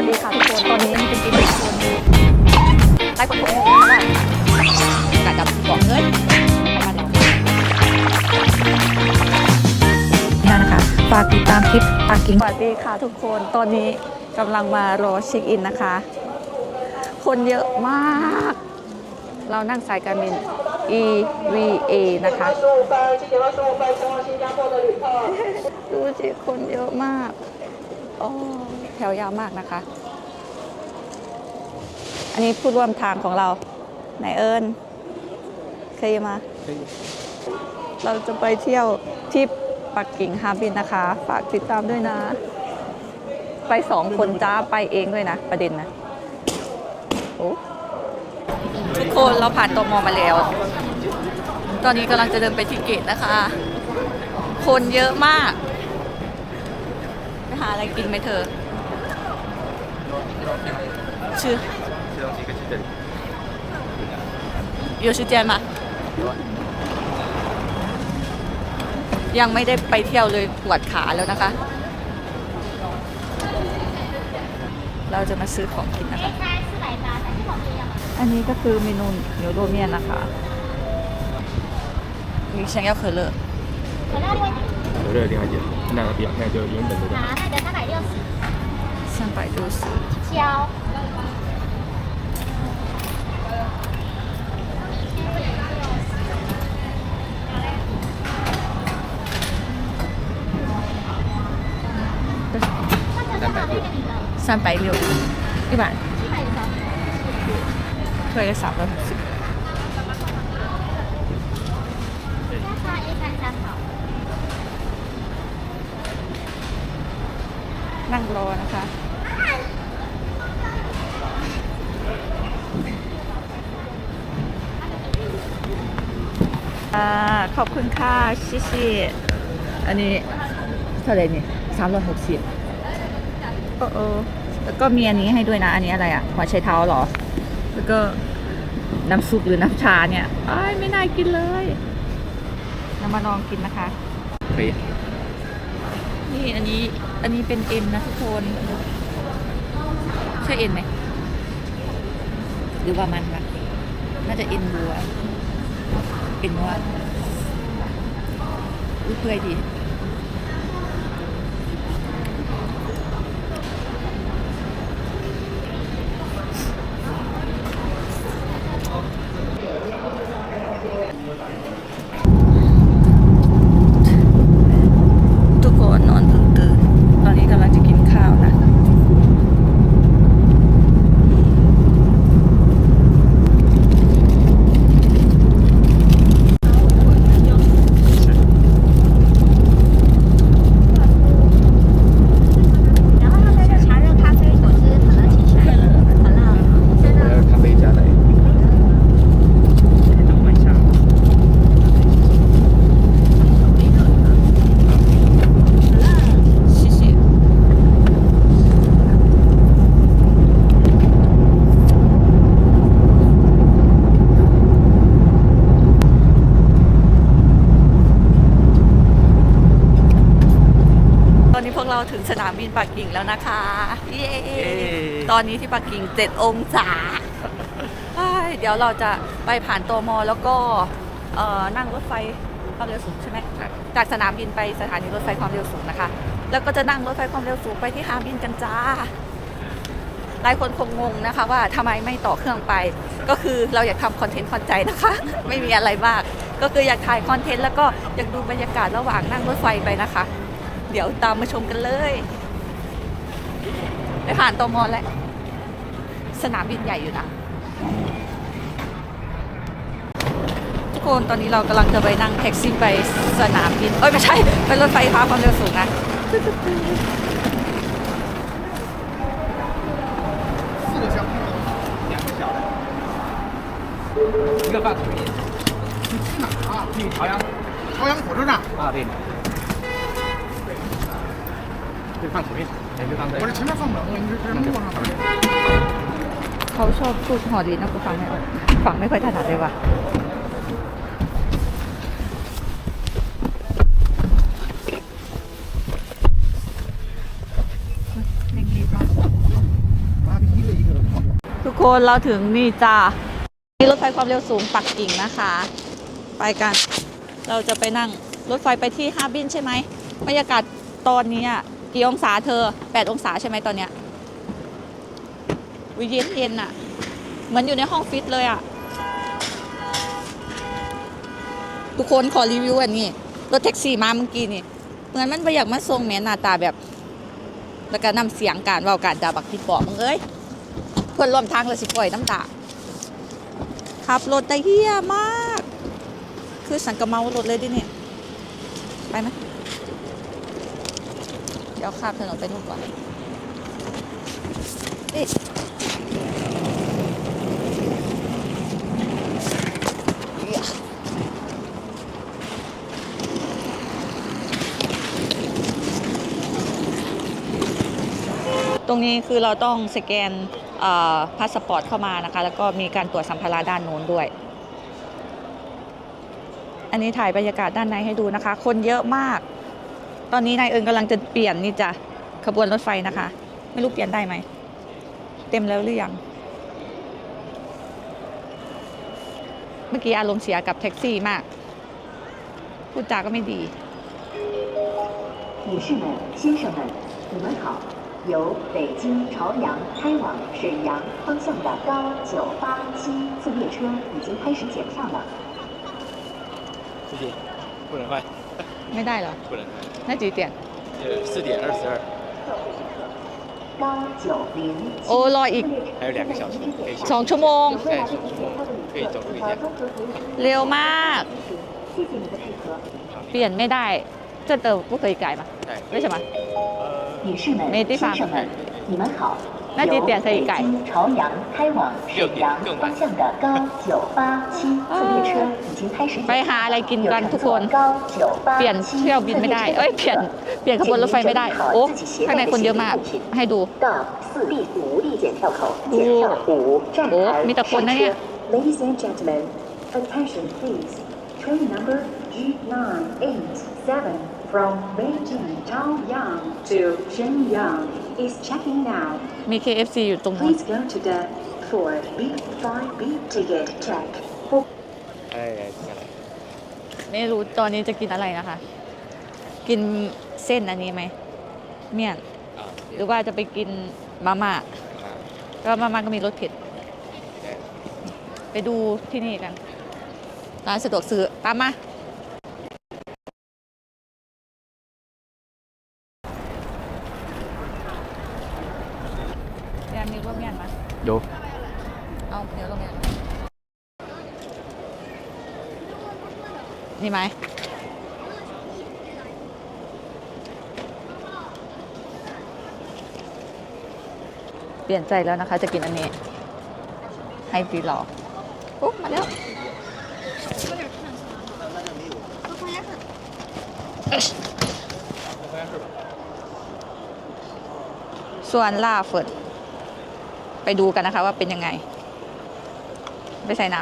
วัสดีค่ะทุกคนตอนนี้เป็นกินทุกคนไล่คนทุกคนนะคะว่ากะจับบอกเอ้ยประมาณนั้นนี่นะคะฝากติดตามคลิปปากิ้งสวัสดีค่ะทุกคนตอนนี้กำลังมารอเช็คอินนะคะ คนเยอะมาก เรานั่งสายการบิน EVA นะคะ ดูสิคนเยอะมากโอ้ แถวยาวมากนะคะ อันนี้ผู้ร่วมทางของเราไหนเอิญเคยมา เราจะไปเที่ยวที่ปักกิ่งฮาบินนะคะ ฝากติดตามด้วยนะ ไปสองคนจ้าไปเองด้วยนะ ประเด็นนะโอ้ทุกคนเราผ่านตมมาแล้ว ตอนนี้กำลังจะเดินไปที่เกตนะคะ คนเยอะมาก ไปหาอะไรกินไหมเธอ ชื่อ有时间吗ยังไม่ได้ไปเที่ยวเลยปวดขาแล้วนะคะ เราจะมาซื้อของกินนะคะ อันนี้ก็คือเมนู牛肉面นะคะมีฉัน要可乐可乐另外一点，那个比较那就原本的拿那个三百六十三百六十 胶，三百六。三百六一百七百多。ถ้วยละสามร้อยหกสิบ 加上一三三好。 นั่งรอนะคะ อ่าขอบคุณค่ะ ชิชิอันนี้เท่าไหร่นี่สามร้อยหกสิบโอ้โอแล้วก็มีอันนี้ให้ด้วยนะ อันนี้อะไรอะหัวไชเท้าเหรอ แล้วก็น้ำซุปหรือน้ำชาเนี่ยอ้ายไม่น่ากินเลยเรามาลองกินนะคะ可以。นี่อันนี้ อันนี้เป็นเอ็นนะทุกคนใช่เอ็นไหมหรือว่ามันวะน่าจะเอ็นวัว เป็นว่าอุ้ยเปื่อยดี นะคะเย้ตอนนี้ที่ปักกิ่ง 7 องศาเฮ้ยเดี๋ยวเราจะไปผ่านตัวมอแล้วก็เอ่อนั่งรถไฟความเร็วสูงใช่ไหมจากสนามบินไปสถานีรถไฟความเร็วสูงนะคะ แล้วก็จะนั่งรถไฟความเร็วสูงไปที่ฮาร์บินกันจ้าหลายคนคงงงนะคะว่าทำไมไม่ต่อเครื่องไป ก็คือเราอยากทำคอนเทนต์คอนใจนะคะ ไม่มีอะไรมาก ก็คืออยากถ่ายคอนเทนต์แล้วก็อยากดูบรรยากาศระหว่างนั่งรถไฟไปนะคะ เดี๋ยวตามมาชมกันเลย ไปผ่านตมอแล้ว สนามบินใหญ่อยู่นะ ทุกคนตอนนี้เรากำลังจะไปนั่งแท็กซี่ไปสนามบิน เอ้ยไม่ใช่ ไปรถไฟฟ้าความเร็วสูงนะ 一个饭可以。啊，去朝阳朝阳火车站，啊，对。 คือฝั่งสวยเห็นคือฝั่งเขาชอบพูดหอดีนะกูฟังไม่ออกฟังไม่ค่อยถนัดเลยว่ะ ทุกคนเราถึงนี่จ้านี่รถไฟความเร็วสูงปักกิ่งนะคะ ไปกัน เราจะไปนั่งรถไฟไปที่ฮาร์บินใช่ไหมบรรยากาศตอนนี้อะ กี่องศาเธอ 8 องศาใช่ไหมตอนเนี้ยวิเย็นเย็นอะเหมือนอยู่ในห้องฟิตเลยอะทุกคนขอรีวิวอันนี้ รถแท็กซี่มาเมื่อกี้นี่ เหมือนมันไปอยากมาทรงแหมหน้าตาแบบ แล้วก็นำเสียงการว่าการดาบักที่ปอกมึงเอ้ย เพื่อนร่วมทางเลยสิปล่อยน้ำตาขับรถได้เฮี้ยมาก คือสังกะเมารถเลยดิเนี่ย ไปไหม เดี๋ยวข้ามถนนไปนู่นก่อนตรงนี้คือเราต้องสแกนพาสปอร์ตเข้ามานะคะ แล้วก็มีการตรวจสัมภาระด้านโน้นด้วย อันนี้ถ่ายบรรยากาศด้านในให้ดูนะคะ คนเยอะมาก ตอนนี้นายเอิญกำลังจะเปลี่ยนนี่จ้ะขบวนรถไฟนะคะ ไม่รู้เปลี่ยนได้ไหม เต็มแล้วหรือยัง เมื่อกี้อารมณ์เสียกับแท็กซี่มาก พูดจาก็ไม่ดี 女士们、先生们，你们好。由北京朝阳开往沈阳方向的高九八七次列车已经开始检票了。谢谢。不能换， ไม่ได้เหรอ 不能换。 น่าจีเตียน 呃，四点二十二，高九零 โอ้รออีก 还有两个小时可以 สอง 休息。 ชั่วโมง 再两ชั่วโมง可以走路一下。 เร็วมาก 谢谢你的配合。 เปลี่ยนไม่ได้这的不可以改吗哎，为什么呃，女士们、没地方先生们， 你们好。那几点可以改由北京朝阳开往沈阳方向的高九八七次列车已经开始检 ไป 票 หาอะไรกินกันทุกคน 高九八 เปลี่ยนเที่ยวบินไม่ได้ เอ้ย เปลี่ยน เปลี่ยนขบวนรถไฟไม่ได้ โอ้ ข้างในคนเยอะมาก ให้ดู 到四 B 五 D 检票口，哦检票五站哦台มีแต่คนนะเนี่ย 上车 Ladies and gentlemen, attention please. Train number G987 from Beijing Taoyang to Shenyang is checking now มี KFC อยู่ตรงนู้น please go to the Ford B5B ticket check ไม่รู้ตอนนี้จะกินอะไรนะคะ กินเส้นอันนี้ไหม เมี่ยนหรือว่าจะไปกินมาม่าก็มาม่าก็มีรสเผ็ดไปดูที่นี่กัน ร้านสะดวกซื้อตามมา นี่ไหมเปลี่ยนใจแล้วนะคะ จะกินอันนี้ให้ตีหลอกปุ๊บมาแล้วส่วนล่าเฟิดไปดูกันนะคะว่าเป็นยังไง ไปใส่น้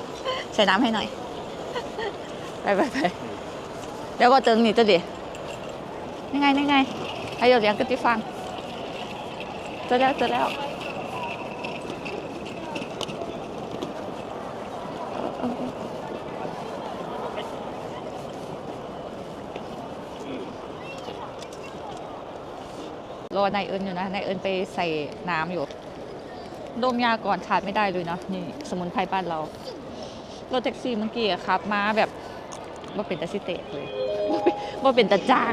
ำใส่น้ำให้หน่อย ไปไปไปเดี๋ยวว่าเติงนี่จะดินี่ไงนี่ไงให้เราเลี้ยงกติฟังเจอแล้วเจอแล้วรอนายเอิญอยู่นะนายเอิญไปใส่น้ำอยู่ดมยาก่อนขาดไม่ได้เลยเนาะนี่สมุนไพรบ้านเรารถแท็กซี่เมื่อกี้อะครับมาแบบ บ่เป็นตาสิเตะเลยบ่เป็นตาจ้าง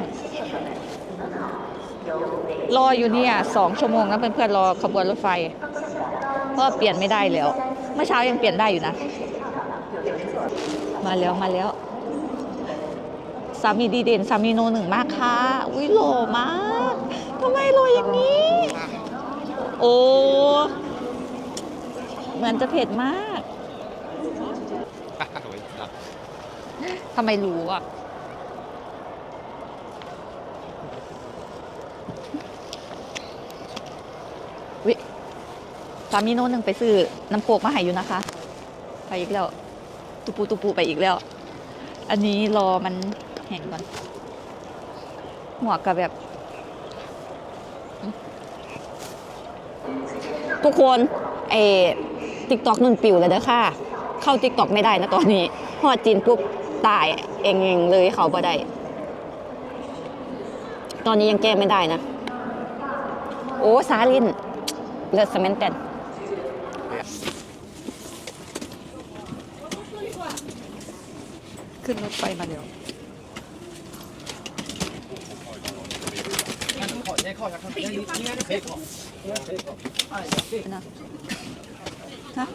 รออยู่เนี่ยสองชั่วโมงนะเพื่อนๆรอขบวนรถไฟ เพราะเปลี่ยนไม่ได้แล้ว เมื่อเช้ายังเปลี่ยนได้อยู่นะ มาแล้วมาแล้วสามีดีเด่นสามีโนหนึ่งมากค่ะ อุ้ยหล่อมากทำไมหล่ออย่างนี้ โอ้เหมือนจะเผ็ดมาก ทำไมรู้อะ วิสามีโน่นหนึ่งไปซื้อน้ำโคกมาให้อยู่นะคะ ไปอีกแล้ว ตุปูตุปูไปอีกแล้ว อันนี้รอมันแห้งก่อนหัวกับแบบ ทุกคนเอติ๊กตอกนุ่นปิวเลยเด้อค่ะ เข้าติ๊กตอกไม่ได้นะตอนนี้ พอจีนปุ๊บ ตายเองเองเลยเขาบ่ได้ ตอนนี้ยังแก้ไม่ได้นะ โอ้ซาลินเลือดสเมนเตนขึ้นรถไฟมาเดี๋ยวนะฮะ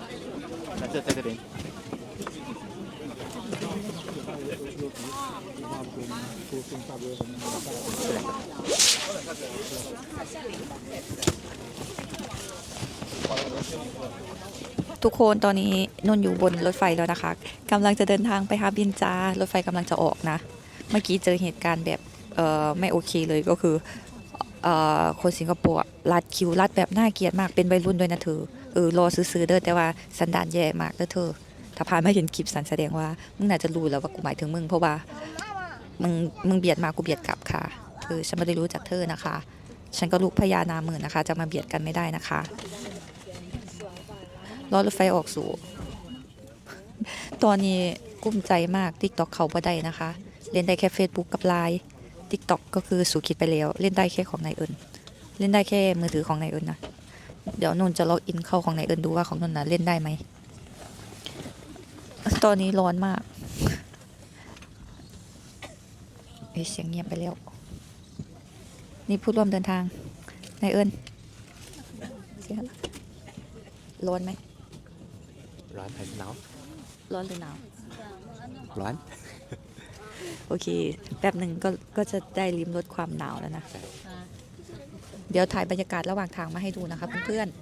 ทุกคนตอนนี้นนอยู่บนรถไฟแล้วนะคะกำลังจะเดินทางไปฮาบินจารถไฟกำลังจะออกนะ เมื่อกี้เจอเหตุการณ์แบบไม่โอเคเลยก็คืออคนสิงคโปร์อะลัดคิวลัดแบบน่าเกลียดมากเป็นวัยรุ่นด้วยนะเธอเออรอซื้อๆเด้อแต่ว่าสันดานแย่มากเด้อเธอ ถ้าผ่านมาเห็นคลิปสันแสดงว่ามึงน่าจะรู้แล้วว่ากูหมายถึงมึงเพราะว่ามึงมึงเบียดมากูเบียดกลับค่ะเออฉันไม่ได้รู้จักเธอนะคะ ฉันก็ลูกพญานามือนะคะ จะมาเบียดกันไม่ได้นะคะรอรถไฟออกสู่ ตอนนี้กุ้มใจมาก TikTok เขาบ่ได้นะคะ เล่นได้แค่ Facebook กับ Line TikTok ก็คือสู่คิดไปแล้ว เล่นได้แค่ของนายเอิญเล่นได้แค่มือถือของนายเอิญนะ เดี๋ยวนนจะล็อกอินเข้าของนายเอิญดูว่าของนนนะเล่นได้ไหม ตอนนี้ร้อนมากเอ้ยเสียงเงียบไปแล้ว นี่ผู้ร่วมเดินทางนายเอิญเสียละร้อนไหม ร้อน还是หนาว ร้อนหรือหนาว ร้อน โอเค แป๊บหนึ่งก็ก็จะได้ลิ้มรสความหนาวแล้วนะ เดี๋ยวถ่ายบรรยากาศระหว่างทางมาให้ดูนะคะเพื่อนๆ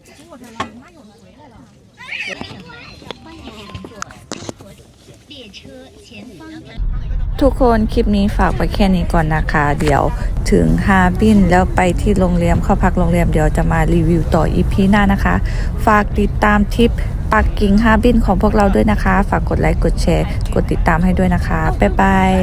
ทุกคนคลิปนี้ฝากไว้แค่นี้ก่อนนะคะ เดี๋ยวถึงฮาร์บินแล้วไปที่โรงแรมเข้าพักโรงแรมเดี๋ยวจะมารีวิวต่ออีพีหน้านะคะ ฝากติดตามทริปปักกิ่งฮาร์บินของพวกเราด้วยนะคะ ฝากกดไลค์กดแชร์ กดติดตามให้ด้วยนะคะ บ๊ายบาย